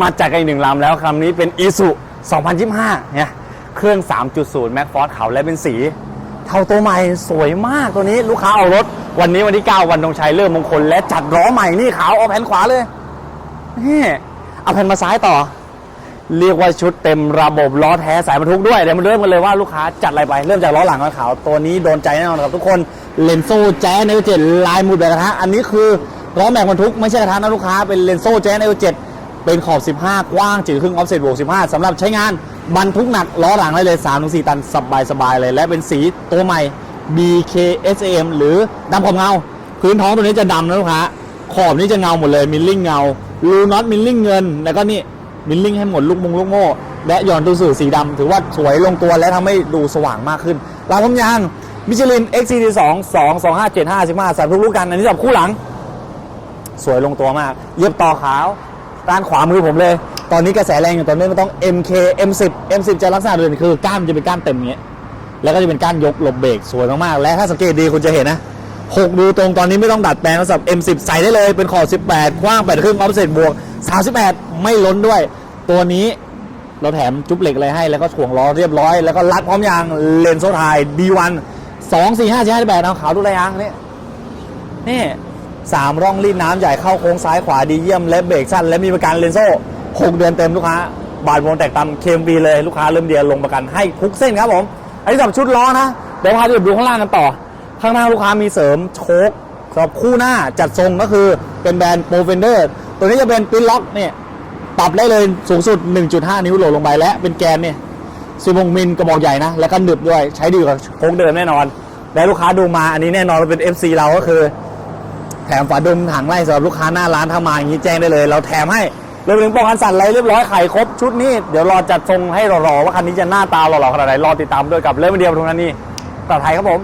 มาจัดกันอีกหนึ่งลำแล้วคำนี้เป็นอีสุ2025เนี่ยเครื่อง 3.0แม็กฟอร์ขาวและเป็นสี เท่าตัวใหม่สวยมากตัวนี้ลูกค้าเอารถ วันนี้วันที่ 9 วันธงชัยเริ่มมงคล และจัดล้อใหม่นี่ขาวเอาแผ่นขวาเลยนี่เอาแผ่นมาซ้ายต่อ เรียกว่าชุดเต็มระบบล้อแท้สายบรรทุกด้วยเดี๋ยวมาเริ่มกันเลยว่าลูกค้าจัดอะไรไป เริ่มจากล้อหลังล้อขาวตัวนี้โดนใจแน่นอนครับทุกคนเลนโซ่แจ๊ในเจ็ดลายมุดแบบกระทะอันนี้คือล้อแม็กบรรทุกไม่ใช่กระทะนะลูกค้าเป็นเลนโซ่แจ๊ในเจ็ด เป็นขอบ 15 กว้างจืดครึ่งออฟเซ็ตบวก 15สำหรับใช้งานบรรทุกหนักล้อหลังได้เลย 3-4 ตันสบายๆเลย และเป็นสีตัวใหม่ BKSAM หรือดำขอบเงา พื้นท้องตัวนี้จะดำนะลูกค้าขอบนี้จะเงาหมดเลยมิลลิ่งเงารูน็อตมิลลิ่งเงิน แล้วก็นี่มิลลิ่งให้หมดลูกมุงลูกโม่และหย่อนตัวสื่อสีดำถือว่าสวยลงตัวและทำให้ดูสว่างมากขึ้นลายพมยางมิชลิน XCT2 2 2 5 7 5 15สายทุกลูกกันอันนี้สำหรับคู่หลัง สวยลงตัวมาก เย็บต่อขาว ด้านขวามือผมเลย ตอนนี้กระแสแรงอยู่ตอนนี้มันต้อง MK M10 M10 จะลักษณะเด่นคือก้านมันจะเป็นก้านเต็มอย่างเงี้ยแล้วก็จะเป็นก้านยกหลบเบรกสวยมากๆ และถ้าสังเกตดีคุณจะเห็นนะหกดูตรงตอนนี้ไม่ต้องดัดแปลงสำหรับ M10 ใส่ได้เลยเป็นขอบ18 กว้าง8ครึ่งออฟเซ็ตบวก 38 ไม่ล้นด้วย ตัวนี้เราแถมจุ๊บเหล็กอะไรให้แล้วก็ถ่วงล้อเรียบร้อย แล้วก็รัดพร้อมยางเลนโซ่ไทย D1 2 4 5 7 8เอาขาวดูอะไรยางนี่นี่ สามร่องรีดน้ำใหญ่เข้าโค้งซ้ายขวาดีเยี่ยมและเบรกสั้นและมีประกันเลนโซ่หกเดือนเต็มลูกค้า บาทวงแตกตามเคมบีเลยลูกค้าเริ่มเดียวลงประกันให้ทุกเส้นครับผมอันนี้สำหรับชุดล้อนะเดี๋ยวพาไปดูข้างล่างกันต่อ ข้างหน้าลูกค้ามีเสริมโชคสำหรับคู่หน้าจัดทรงก็คือเป็นแบรนด์โปรเฟนเดอร์ตัวนี้จะเป็นปิ้นล็อกเนี่ยปรับได้เลยสูงสุด 1.5 นิ้วโหลดลงไปและเป็นแกนเนี่ย16มิลกระบอกใหญ่นะ แล้วก็หนึบด้วยใช้ดีกว่าโค้งเดิมแน่นอน และลูกค้าดูมาอันนี้แน่นอนว่าเป็น FC เราก็คือ แถมฝาดมถังไล่สำหรับลูกค้าหน้าร้านถ้ามาอย่างนี้แจ้งได้เลย เราแถมให้เรื่องถึงป้องกันสั่นอะไรเรียบร้อยไข่ครบชุดนี้เดี๋ยวรอจัดทรงให้รอๆว่าคันนี้จะหน้าตาหล่อๆขนาดไหนรอติดตามด้วยกับเล่มเดียวตรงนั้นนี่ตลาดไทยครับผม